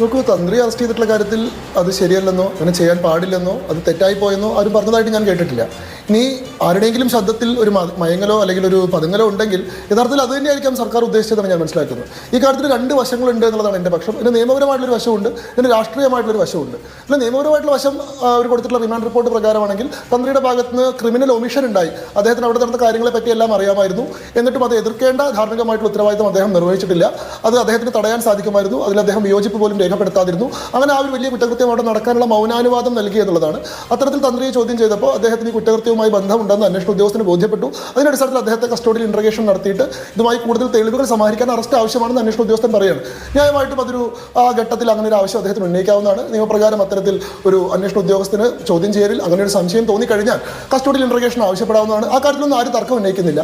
നോക്കൂ തന്ത്രി അറസ്റ്റ് ചെയ്തിട്ടുള്ള കാര്യത്തിൽ അത് ശരിയല്ലെന്നോ അങ്ങനെ ചെയ്യാൻ പാടില്ലെന്നോ അത് തെറ്റായി പോയെന്നോ ആരും പറഞ്ഞതായിട്ട് ഞാൻ കേട്ടിട്ടില്ല. ഇനി ആരുടെയെങ്കിലും ശബ്ദത്തിൽ ഒരു മയങ്ങലോ അല്ലെങ്കിൽ ഒരു പതുങ്ങലോ ഉണ്ടെങ്കിൽ യഥാർത്ഥത്തിൽ അത് തന്നെയായിരിക്കാം സർക്കാർ ഉദ്ദേശിച്ചതെന്ന് ഞാൻ മനസ്സിലാക്കുന്നത് ഈ കാര്യത്തിൽ രണ്ട് വശങ്ങളുണ്ട് എന്നുള്ളതാണ് എന്റെ പക്ഷം. ഇതിന് നിയമപരമായിട്ടുള്ളൊരു വശമുണ്ട് ഇതിന് രാഷ്ട്രീയമായിട്ടുള്ളൊരു വശമുണ്ട്. അല്ല നിയമപരമായിട്ടുള്ള വശം അവർ കൊടുത്തിട്ടുള്ള റിമാൻഡ് റിപ്പോർട്ട് പ്രകാരമാണെങ്കിൽ തന്ത്രിയുടെ ഭാഗത്ത് നിന്ന് ക്രിമിനൽ ഒമിഷൻ ഉണ്ടായി. അദ്ദേഹത്തിന് അവിടെ നടന്ന കാര്യങ്ങളെ പറ്റി എല്ലാം അറിയാമായിരുന്നു. എന്നിട്ടും അത് എതിർക്കേണ്ട ധാർമ്മികമായിട്ടുള്ള ഉത്തരവാദിത്തം അദ്ദേഹം നിർവഹിച്ചിട്ടില്ല. അത് അദ്ദേഹത്തിന് തടയാൻ സാധിക്കുമായിരുന്നു. അതിൽ അദ്ദേഹം വിയോജിപ്പ് പോലും രേഖപ്പെടുത്താതിരുന്നു. അങ്ങനെ ആ ഒരു വലിയ കുറ്റകൃത്യം അവിടെ നടക്കാനുള്ള മൗനാനുവാദം നൽകി എന്നുള്ളതാണ്. അത്തരത്തിൽ തന്ത്രിയെ ചോദ്യം ചെയ്തപ്പോൾ അദ്ദേഹത്തിന് ഈ കുറ്റകൃത്യവുമായി ബന്ധമുണ്ടെന്ന് അന്വേഷണ ഉദ്യോഗസ്ഥന് ബോധ്യപ്പെട്ടു. അതിന്റെ അടിസ്ഥാനത്തിൽ അദ്ദേഹത്തെ കസ്റ്റഡിയിൽ ഇൻട്രഗേഷൻ നടത്തിയിട്ട് ഇതുമായി കൂടുതൽ തെളിവുകൾ സമാഹരിക്കാൻ അറസ്റ്റ് ആവശ്യമാണെന്ന് അന്വേഷണ ഉദ്യോഗസ്ഥൻ പറയുകയാണ്. ന്യായമായിട്ടും അതൊരു ആ ഘട്ടത്തിൽ അങ്ങനെ ഒരു ആവശ്യം അദ്ദേഹത്തിന് ഉന്നയിക്കാവുന്നതാണ്. നിയമപ്രകാരം അത്തരത്തിൽ ഒരു അന്വേഷണ ഉദ്യോഗസ്ഥന് ചോദ്യം ചെയ്യലിൽ അങ്ങനെ ഒരു സംശയം തോന്നിക്കഴിഞ്ഞാൽ കസ്റ്റഡിയിൽ ഇൻട്രഗേഷൻ ആവശ്യപ്പെടാവുന്നതാണ്. ആ കാര്യത്തിലൊന്നും ആരും തർക്കം ഉന്നയിക്കുന്നില്ല.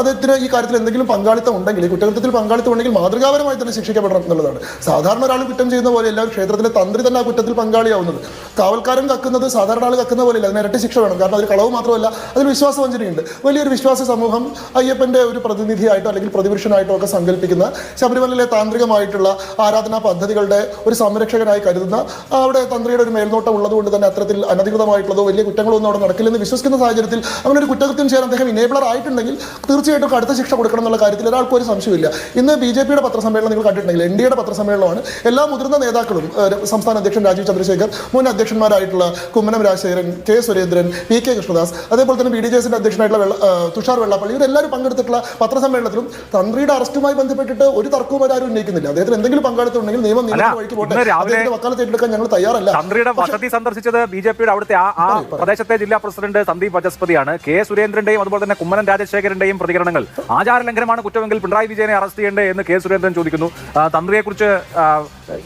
അദ്ദേഹത്തിന് ഈ കാര്യത്തിൽ എന്തെങ്കിലും പങ്കാളിത്തം ഉണ്ടെങ്കിൽ കുറ്റകൃത്യത്തിൽ പങ്കാളിത്തം ഉണ്ടെങ്കിൽ മാതൃകാപരമായി തന്നെ ശിക്ഷിക്കപ്പെടണം എന്നുള്ളതാണ്. സാധാരണ ഒരാൾ കുറ്റം ചെയ്യുന്ന പോലെ എല്ലാവരും ക്ഷേത്രത്തിലെ തന്ത്രി തന്നെ ആ കുറ്റത്തിൽ പങ്കാളിയാവുന്നത്. കാവൽക്കാരൻ കക്കുന്നത് സാധാരണ ആൾ കക്കുന്ന പോലെ അതിന് ഇരട്ടി ശിക്ഷ വേണം. കാരണം അതിൽ കളവ് മാത്രമല്ല അതിൽ വിശ്വാസ വഞ്ചനയുണ്ട്. വലിയൊരു വിശ്വാസ സമൂഹം അയ്യപ്പന്റെ ഒരു പ്രതിനിധിയായിട്ടോ അല്ലെങ്കിൽ പ്രതിപുരുഷനായിട്ടോ ഒക്കെ സങ്കല്പിക്കുന്ന ശബരിമലയിലെ താന്ത്രികമായിട്ടുള്ള ആരാധനാ പദ്ധതികളുടെ ഒരു സംരക്ഷകനായി കരുതുന്ന അവിടെ തന്ത്രിയുടെ ഒരു മേൽനോട്ടം ഉള്ളതുകൊണ്ട് തന്നെ അത്തരത്തിൽ അനധികൃതമായിട്ടുള്ളതോ വലിയ കുറ്റങ്ങളൊന്നും അവിടെ നടക്കില്ലെന്ന് വിശ്വസിക്കുന്ന സാഹചര്യത്തിൽ അങ്ങനെ ഒരു കുറ്റകൃത്യം ചെയ്യാൻ അദ്ദേഹം ഇനേബിളർ ആയിട്ടുണ്ടെങ്കിൽ തീർച്ചയായിട്ടും കടുത്ത ശിക്ഷ കൊടുക്കണം എന്നുള്ള കാര്യത്തിൽ ഒരാൾക്കും ഒരു സംശയമില്ല ഇന്ന് ബി ജെ പിയുടെ പത്രസമ്മേളനം നിങ്ങൾ കണ്ടിട്ടുണ്ടെങ്കിൽ എൻ ഡിയുടെ പത്രസമ്മേളനമാണ്. എല്ലാ മുതിർന്ന നേതാക്കളും സംസ്ഥാന അധ്യക്ഷൻ രാജീവ് ചന്ദ്രശേഖർ മുൻ അധ്യക്ഷന്മാരായിട്ടുള്ള Kummanam Rajasekharan K Surendran P K Krishnadas അതേപോലെ തന്നെ ബി ഡി ജെ എസിന്റെ അധ്യക്ഷനായിട്ടുള്ള വെള്ള- തുഷാർ വെള്ളാപ്പള്ളി ഇവരെല്ലാവരും പങ്കെടുത്തിട്ടുള്ള പത്രസമ്മേളനത്തിലും തന്ത്രിയുടെ അറസ്റ്റുമായി ബന്ധപ്പെട്ടിട്ട് ഒരു തർക്കവും ആരും ഉന്നയിക്കുന്നില്ല. അദ്ദേഹത്തിന് എന്തെങ്കിലും പങ്കാളിത്തമുണ്ടെങ്കിൽ നിയമം നിയമത്തിന്റെ വഴിക്ക് പോട്ടെ. അദ്ദേഹത്തിന്റെ വക്കാലത്ത് ഏറ്റെടുക്കാൻ ഞങ്ങൾ തയ്യാറല്ല. തന്ത്രിയുടെ വസതി സന്ദർശിച്ചത് ബി ജെ പിയുടെ അവിടുത്തെ ആ പ്രദേശത്തെ ജില്ലാ പ്രസിഡന്റ് സന്ദീപ് വചസ്പതിയാണ് കെ സുരേന്ദ്രന്റെയും അതുപോലെ തന്നെ കുമ്മനം രാജശേഖരന്റെയും പ്രതികരണങ്ങൾ. ആചാര ലംഘനമാണ് കുറ്റമെങ്കിൽ പിണറായി വിജയനെ അറസ്റ്റ് ചെയ്യേണ്ടേ എന്ന് കെ സുരേന്ദ്രൻ ചോദിക്കുന്നു. തന്ത്രിയെക്കുറിച്ച്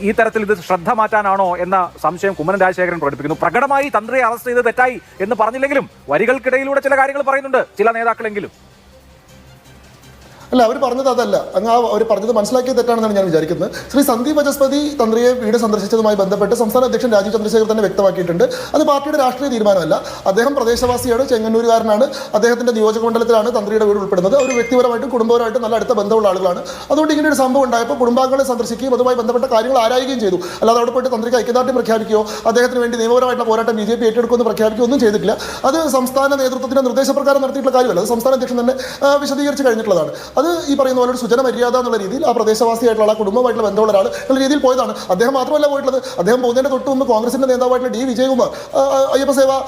ഈ തരത്തിൽ ഇത് ശ്രദ്ധ മാറ്റാനാണോ എന്ന സംശയം കുമ്മനം രാജശേഖരൻ പ്രകടിപ്പിക്കുന്നു. പ്രകടമായി തന്ത്രിയെ അറസ്റ്റ് ചെയ്ത് തെറ്റായി എന്ന് പറഞ്ഞില്ലെങ്കിലും വരികൾക്കിടയിലൂടെ ചില കാര്യങ്ങൾ പറയുന്നുണ്ട്. ചില നേതാക്കളെങ്കിലും. അല്ല അവർ പറഞ്ഞത് അതല്ല. അങ്ങ് ആ അവർ പറഞ്ഞത് മനസ്സിലാക്കിയ തെറ്റാണെന്നാണ് ഞാൻ വിചാരിക്കുന്നത്. ശ്രീ സന്ദീപ് വചസ്പതി തന്ത്രിയെ വീട് സന്ദർശിച്ചതുമായി ബന്ധപ്പെട്ട് സംസ്ഥാന അധ്യക്ഷൻ രാജീവ് ചന്ദ്രശേഖർ തന്നെ വ്യക്തമാക്കിയിട്ടുണ്ട്. അത് പാർട്ടിയുടെ രാഷ്ട്രീയ തീരുമാനമല്ല. അദ്ദേഹം പ്രദേശവാസിയാണ് ചെങ്ങന്നൂരുകാരനാണ് അദ്ദേഹത്തിന്റെ നിയോജക മണ്ഡലത്തിലാണ് തന്ത്രിയുടെ വീട് ഉൾപ്പെടുന്നത്. അവർ വ്യക്തിപരമായിട്ടും കുടുംബപരമായിട്ടും നല്ല അടുത്ത ബന്ധമുള്ള ആളുകളാണ്. അതുകൊണ്ട് ഇങ്ങനെ ഒരു സംഭവം ഉണ്ടായപ്പോൾ കുടുംബാംഗങ്ങളെ സന്ദർശിക്കുകയും അതുമായി ബന്ധപ്പെട്ട കാര്യങ്ങൾ ആരായുകയും ചെയ്തു. അല്ലാതെ അവിടെ പോയിട്ട് തന്ത്രിക്ക് ഐക്യദാർഢ്യം പ്രഖ്യാപിക്കുകയോ അദ്ദേഹത്തിന് വേണ്ടി നിയമപരമായിട്ടുള്ള പോരാട്ടം ബി ജെ പി ഏറ്റെടുക്കുമെന്ന് പ്രഖ്യാപിക്കുകയോ ഒന്നും ചെയ്തിട്ടില്ല. അത് സംസ്ഥാന നേതൃത്വത്തിന്റെ നിർദ്ദേശപ്രകാരം നടത്തിയിട്ടുള്ള കാര്യമല്ല. അത് സംസ്ഥാന അധ്യക്ഷൻ തന്നെ വിശദീകരിച്ച് കഴിഞ്ഞിട്ടുള്ളതാണ്. അത് ഈ പറയുന്ന പോലെ ഒരു സുജന മര്യാദ എന്നുള്ള രീതിയിൽ ആ പ്രദേശവാസിയായിട്ടുള്ള കുടുംബമായിട്ടുള്ള ബന്ധമുള്ള ഒരാൾ എന്നുള്ള രീതിയിൽ പോയതാണ്. അദ്ദേഹം മാത്രമല്ല പോയിട്ടുള്ളത്. അദ്ദേഹം പോകുന്നതിന്റെ തൊട്ട് മുമ്പ് കോൺഗ്രസിന്റെ നേതാവായിട്ടുള്ള ഡി വിജയകുമാർ അയ്യപ്പ സേവാ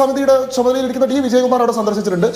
സമിതിയുടെ ചുമതലയിലിരിക്കുന്ന ഡി വിജയകുമാർ അവിടെ സന്ദർശിച്ചിട്ടുണ്ട്.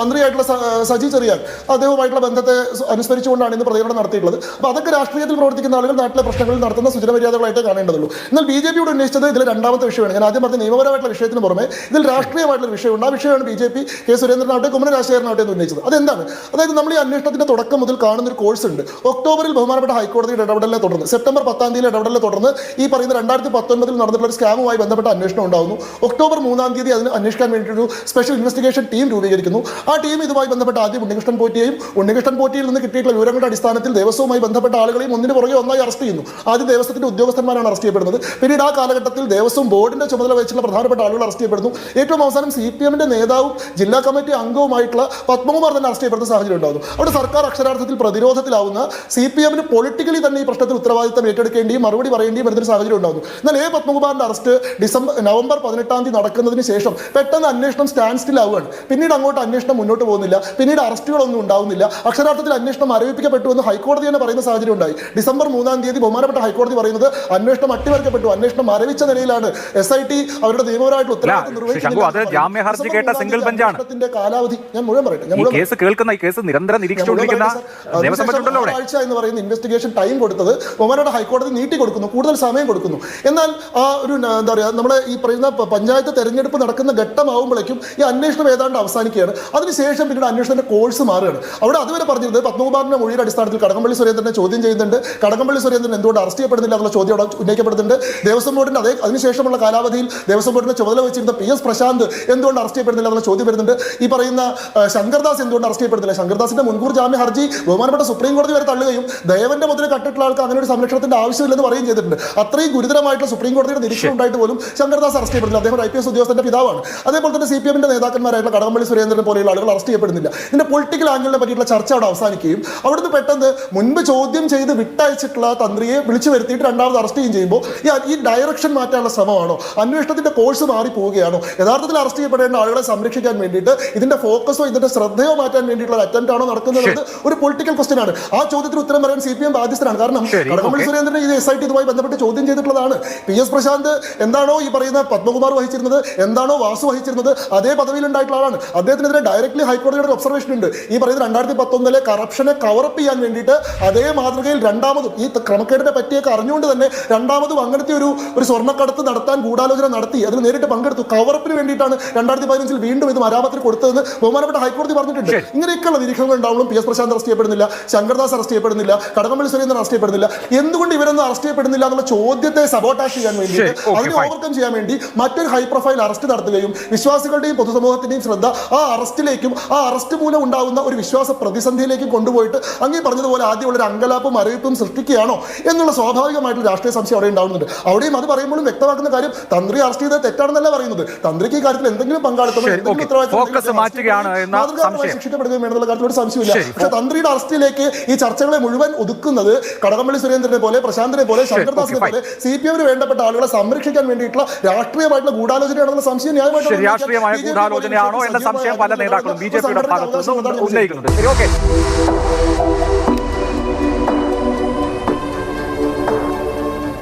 മന്ത്രിയായിട്ടുള്ള സജി ചെറിയാൻ അദ്ദേഹവുമായിട്ടുള്ള ബന്ധത്തെ അനുസ്മരിച്ചുകൊണ്ടാണ് ഇന്ന് പ്രതികരണം നടത്തിയിട്ടുള്ളത്. അപ്പോൾ അതൊക്കെ രാഷ്ട്രീയത്തിൽ പ്രവർത്തിക്കുന്ന ആളുകൾ നാട്ടിലെ പ്രശ്നങ്ങളിൽ നടത്തുന്ന സുജന മര്യാദകളായിട്ടേ കാണേണ്ടതുള്ളൂ. എന്നാൽ ബി ജെ പിയോട് ഉന്നയിച്ചത് ഇതിൽ രണ്ടാമത്തെ വിഷയമാണ്. ഞാൻ ആദ്യം പറഞ്ഞ നിയമപരമായിട്ടുള്ള വിഷയത്തിന് പുറമെ ഇതിൽ രാഷ്ട്രീയമായിട്ടുള്ള വിഷയമുണ്ട്. ആ വിഷയമാണ് ബി ജെ പി കെ സുരേന്ദ്രനാവട്ടെ കുമ്മന രാജശേഖരനാവട്ടെ എന്ന് ഉന്നയിച്ചത്. അതെന്താണ്? അതായത് നമ്മൾ ഈ അന്വേഷണത്തിന്റെ തുടക്കം മുതൽ കാണുന്ന ഒരു കോഴ്സ് ഉണ്ട്. ഒക്ടോബറിൽ ബഹുമാനപ്പെട്ട ഹൈക്കോടതിയുടെ ഇടപെടലിനെ തുടർന്ന് സെപ്റ്റംബർ പത്താം തീയതി ഇടപെടലിനെ തുടർന്ന് ഈ പറയുന്ന രണ്ടായിരത്തി പത്തൊൻപതിൽ നടന്നിട്ടുള്ള ഒരു സ്കാമുമായി ബന്ധപ്പെട്ട അന്വേഷണം ഉണ്ടാകുന്നു ഒക്ടോബർ മൂന്നാം തീയതി അതിന് അന്വേഷിക്കാൻ വേണ്ടിയിട്ടൊരു സ്പെഷ്യൽ ഇൻവെസ്റ്റിഗേഷൻ ടീം രൂപീകരിക്കുന്നു. ആ ടീം ഇതുമായി ബന്ധപ്പെട്ട ആദ്യം ഉണ്ണികൃഷ്ണൻ പോറ്റിയെയും ഉണ്ണികൃഷ്ണൻ പോറ്റിയിൽ നിന്ന് കിട്ടിയിട്ടുള്ള വിവരങ്ങളുടെ അടിസ്ഥാനത്തിൽ ദേവസ്വവുമായി ബന്ധപ്പെട്ട ആളുകളെയും ഒന്നിന് പുറകെ ഒന്നായി അറസ്റ്റ് ചെയ്യുന്നു. ആദ്യം ദേവസ്വത്തിന്റെ ഉദ്യോഗസ്ഥന്മാരാണ് അറസ്റ്റ് ചെയ്യപ്പെടുന്നത്. പിന്നീട് ആ കാലഘട്ടത്തിൽ ദേവസ്വം ബോർഡിന്റെ ചുമതല വഹിച്ചുള്ള പ്രധാനപ്പെട്ട ആളുകൾ അറസ്റ്റ് ചെയ്യപ്പെടുന്നു. ഏറ്റവും അവസാനം സി പി എമ്മിന്റെ നേതാവും ജില്ലാ കമ്മിറ്റി അംഗവുമായിട്ടുള്ള പത്മകുമാർ തന്നെ അറസ്റ്റ് ചെയ്യപ്പെടുന്ന സാഹചര്യം ഉണ്ടാകുന്നു അവിടെ സർക്കാർ അക്ഷരാർത്ഥത്തിൽ പ്രതിരോധത്തിലാവുന്ന സി പി എമ്മിന് പൊളിറ്റിക്കലി തന്നെ ഈ പ്രശ്നത്തിൽ ഉത്തരവാദിത്തം ഏറ്റെടുക്കേണ്ടിയും മറുപടി പറയേണ്ടിയും വരുന്ന സാഹചര്യം ഉണ്ടാകുന്നു. എന്നാൽ എ പത്മകുമാറിന്റെ അറസ്റ്റ് ഡിസംബർ നവംബർ പതിനെട്ടാം തീയതി നടക്കുന്നതിന് ശേഷം പെട്ടെന്ന് അന്വേഷണം സ്റ്റാൻഡ് സ്റ്റിൽ ആവുകയാണ്. പിന്നീട് അങ്ങോട്ട് അന്വേഷണം മുന്നോട്ട് പോകുന്നില്ല. പിന്നീട് അറസ്റ്റുകളൊന്നും ഉണ്ടാവുന്നില്ല. അക്ഷരാർത്ഥത്തിൽ അന്വേഷണം മരവിപ്പിക്കപ്പെട്ടു എന്ന് ഹൈക്കോടതി തന്നെ പറയുന്ന സാഹചര്യം ഉണ്ടായി. ഡിസംബർ മൂന്നാം തീയതി ബഹുമാനപ്പെട്ട ഹൈക്കോടതി പറയുന്നത് അന്വേഷണം അട്ടിമറിക്കപ്പെട്ടു. അന്വേഷണം മരവിച്ച നിലയിലാണ് എസ് ഐ ടി അവരുടെ നിയമപരമായിട്ടുള്ള ഉത്തരവാദിത്തം നിർവഹിക്കുന്നത്. കാലാവധി ഞാൻ മുഴുവൻ പറയട്ടെ കേസ് കേൾക്കുന്ന കേസ് നിരന്തരം നിരീക്ഷിച്ചുകൊണ്ടിരിക്കുന്ന ആഴ്ച എന്ന് പറയുന്ന ഇൻവെസ്റ്റിഗേഷൻ ടൈം കൊടുത്തത് ഒമാനോട് ഹൈക്കോടതി നീട്ടി കൊടുക്കുന്നു കൂടുതൽ സമയം കൊടുക്കുന്നു. എന്നാൽ ആ ഒരു എന്താ പറയുക നമ്മുടെ ഈ പറയുന്ന പഞ്ചായത്ത് തെരഞ്ഞെടുപ്പ് നടക്കുന്ന ഘട്ടമാവുമ്പോഴേക്കും ഈ അന്വേഷണം ഏതാണ്ട് അവസാനിക്കുകയാണ്. അതിനുശേഷം പിന്നീട് അന്വേഷണത്തിന്റെ കോഴ്സ് മാറുകയാണ്. അവിടെ അതുവരെ പറഞ്ഞിരുന്നത് പത്മകുമാറിന്റെ മൊഴിയുടെ അടിസ്ഥാനത്തിൽ കടകംപള്ളി സുരേന്ദ്രനെ ചോദ്യം ചെയ്യുന്നുണ്ട്. കടകംപള്ളി സുരേന്ദ്രൻ എന്തുകൊണ്ട് അറസ്റ്റ് ചെയ്യപ്പെടുന്നില്ല എന്നുള്ള ചോദ്യം അവിടെ ഉന്നയിക്കപ്പെടുന്നുണ്ട്. ദേവസ്വം ബോർഡിന്റെ അതേ അതിനുശേഷമുള്ള കാലാവധിയിൽ ദേവസ്വം ബോർഡിന്റെ ചുമതല വെച്ചിരുന്ന പി എസ് പ്രശാന്ത് എന്തുകൊണ്ട് അറസ്റ്റ് ചെയ്യപ്പെടുന്നില്ല എന്നുള്ള ചോദ്യം വരുന്നുണ്ട്. ഈ പറയുന്ന ശങ്കർദാസ് എന്തുകൊണ്ട് അറസ്റ്റ് ചെയ്യപ്പെടുന്നില്ല? ശങ്കർദാസിന്റെ മുൻ മുൻകൂർ ജാമ്യ ഹർജി ബഹുമാനപ്പെട്ട സുപ്രീം കോടതി വരെ തള്ളുകയും ദയവന്റെ മുതൽ കട്ടിട്ടുള്ള ആൾക്ക് അങ്ങനെ ഒരു സംരക്ഷണത്തിന്റെ ആവശ്യമില്ലെന്ന് പറയുകയും ചെയ്തിട്ടുണ്ട്. അത്രയും ഗുരുതരമായിട്ടുള്ള സുപ്രീം കോടതിയുടെ നിരീക്ഷണം ഉണ്ടായിട്ട് പോലും ശങ്കർദാസ് അറസ്റ്റ് ചെയ്യപ്പെടുന്നില്ല അദ്ദേഹം ഐ പി എസ് ഉദ്യോഗസ്ഥന്റെ പിതാവാണ്. അതേപോലെ തന്നെ സി പി എമ്മിന്റെ നേതാക്കന്മാരായിട്ടുള്ള കടകംപള്ളി സുരേന്ദ്രൻ പോലെയുള്ള ആളുകൾ അറസ്റ്റ് ചെയ്യപ്പെടുന്നില്ല. ഇതിന്റെ പൊളിറ്റിക്കൽ ആംഗിളിനെ പറ്റിയുള്ള ചർച്ച അവിടെ അവസാനിക്കുകയും അവിടുന്ന് പെട്ടെന്ന് മുൻപ് ചോദ്യം ചെയ്ത് വിട്ടയച്ചിട്ടുള്ള തന്ത്രിയെ വിളിച്ചു വരുത്തിയിട്ട് രണ്ടാമത് അറസ്റ്റ് ചെയ്യും ചെയ്യുമ്പോൾ ഈ ഈ ഡയറക്ഷൻ മാറ്റാനുള്ള ശ്രമമാണോ? അന്വേഷണത്തിന്റെ കോഴ്സ് മാറി പോവുകയാണോ യഥാർത്ഥത്തിൽ അറസ്റ്റ് ചെയ്യപ്പെടേണ്ട ആളുകളെ സംരക്ഷിക്കാൻ വേണ്ടിയിട്ട് ഇതിന്റെ ഫോക്കസോ ഇതിന്റെ ശ്രദ്ധയോ മാറ്റാൻ വേണ്ടിയിട്ടുള്ള അറ്റംപ്റ്റ് ആണോ നടക്കുന്നത്? എന്നത് ഒരു പൊളിറ്റിക്കൽ ക്വസ്റ്റ്യൻ ആണ്. ആ ചോദ്യത്തിന് ഉത്തരം പറയാൻ സി പി എം ബാധ്യസ്ഥനാണ്. കാരണം കടകംപള്ളി. സുരേന്ദ്രൻ ഇത് എസ് ഐ ടി ഇതുമായി ബന്ധപ്പെട്ട് ചോദ്യം ചെയ്തിട്ടുള്ളതാണ്. പി എസ് പ്രശാന്ത് എന്താണോ ഈ പറയുന്ന പത്മകുമാർ വഹിച്ചിരുന്നത് എന്താണോ വാസു വഹിച്ചിരുന്നത് അതേ പദവിയിൽ ഉണ്ടായിട്ടുള്ള ആളാണ്. അദ്ദേഹത്തിനെതിരെ ഡയറക്ട്ലി ഹൈക്കോടതിയുടെ ഒരു ഒബ്സർവേഷൻ ഉണ്ട്. ഈ പറയുന്ന രണ്ടായിരത്തി പത്തൊന്നിലെ കറപ്ഷനെ കവറപ്പ് ചെയ്യാൻ വേണ്ടിയിട്ട് അതേ മാതൃകയിൽ രണ്ടാമതും ഈ ക്രമക്കേടിനെ പറ്റിയൊക്കെ അറിഞ്ഞുകൊണ്ട് തന്നെ രണ്ടാമതും അങ്ങനത്തെ ഒരു ഒരു സ്വർണക്കടത്ത് നടത്താൻ ഗൂഢാലോചന നടത്തി. അതിൽ നേരിട്ട് പങ്കെടുത്തു. കവറപ്പിന് വേണ്ടിയിട്ടാണ് രണ്ടായിരത്തി പതിനഞ്ചിൽ വീണ്ടും ഇത് മരാമത്തിൽ കൊടുത്തതെന്ന് ബഹുമാനപ്പെട്ട ഹൈക്കോടതി പറഞ്ഞിട്ടുണ്ട്. ഇങ്ങനെയൊക്കെയുള്ള നിരീക്ഷണങ്ങൾ ഉണ്ടാവുമ്പോൾ പി എസ് പ്രശാന്ത് അറസ്റ്റ് ചെയ്യപ്പെടുന്നില്ല ശങ്കർദാസ് അറസ്റ്റ് ചെയ്യപ്പെടുന്നില്ല കടകംപള്ളി സുരേന്ദ്രൻ അറസ്റ്റ് ചെയ്യപ്പെടുന്നില്ല. എന്തുകൊണ്ട് ഇവരൊന്നും അറസ്റ്റ് ചെയ്യപ്പെടുന്നില്ല എന്നുള്ള ചോദ്യത്തെ സബോട്ടാഷ് ചെയ്യാൻ വേണ്ടി അതിനെ ഓവർകം ചെയ്യാൻ വേണ്ടി മറ്റൊരു ഹൈ പ്രൊഫൈൽ അറസ്റ്റ് നടത്തുകയും വിശ്വാസികളുടെയും പൊതുസമൂഹത്തിന്റെയും ശ്രദ്ധ ആ അറസ്റ്റിലേക്കും ആ അറസ്റ്റ് മൂലം ഉണ്ടാകുന്ന ഒരു വിശ്വാസ പ്രതിസന്ധിയിലേക്കും കൊണ്ടുപോയിട്ട് അങ്ങേ പറഞ്ഞതുപോലെ ആദ്യമുള്ള ഒരു അങ്കലാപ്പും അറിയിപ്പും സൃഷ്ടിക്കുകയാണോ എന്നുള്ള സ്വാഭാവികമായിട്ടുള്ള രാഷ്ട്രീയ സംശയം അവിടെ ഉണ്ടാവുന്നുണ്ട്. അവിടെയും അത് പറയുമ്പോഴും വ്യക്തമാക്കുന്ന കാര്യം തന്ത്രി അറസ്റ്റ് ചെയ്തത് തെറ്റാണെന്നല്ല പറയുന്നത്. തന്ത്രിക്ക് ഈ കാര്യത്തിൽ എന്തെങ്കിലും പങ്കാളിത്തം എന്തെങ്കിലും ഉത്തരവാദിത്തം സംശയം. ശിക്ഷിക്കപ്പെടുകയും വേണമെന്നുള്ള കാര്യത്തിൽ ഒരു സംശയമില്ല ശരി. പക്ഷെ തന്ത്രിയുടെ അറസ്റ്റിലേക്ക് ഈ ചർച്ചകളെ മുഴുവൻ ഒതുക്കുന്നത് കടകംപള്ളി സുരേന്ദ്രനെ പോലെ പ്രശാന്തിനെ പോലെ ശങ്കർദാസിനെ പോലെ സി പി എമ്മിന് വേണ്ടപ്പെട്ട ആളുകളെ സംരക്ഷിക്കാൻ വേണ്ടിയിട്ടുള്ള രാഷ്ട്രീയമായിട്ടുള്ള ഗൂഢാലോചനയാണെന്ന സംശയം ന്യായമായിട്ട് രാഷ്ട്രീയമായ ഗൂഢാലോചനയാണോ എന്ന സംശയം പല നേതാക്കളും ബി ജെ പിയുടെ ഭാഗത്തുനിന്നും ഉന്നയിക്കുന്നുണ്ട്. ഓക്കെ.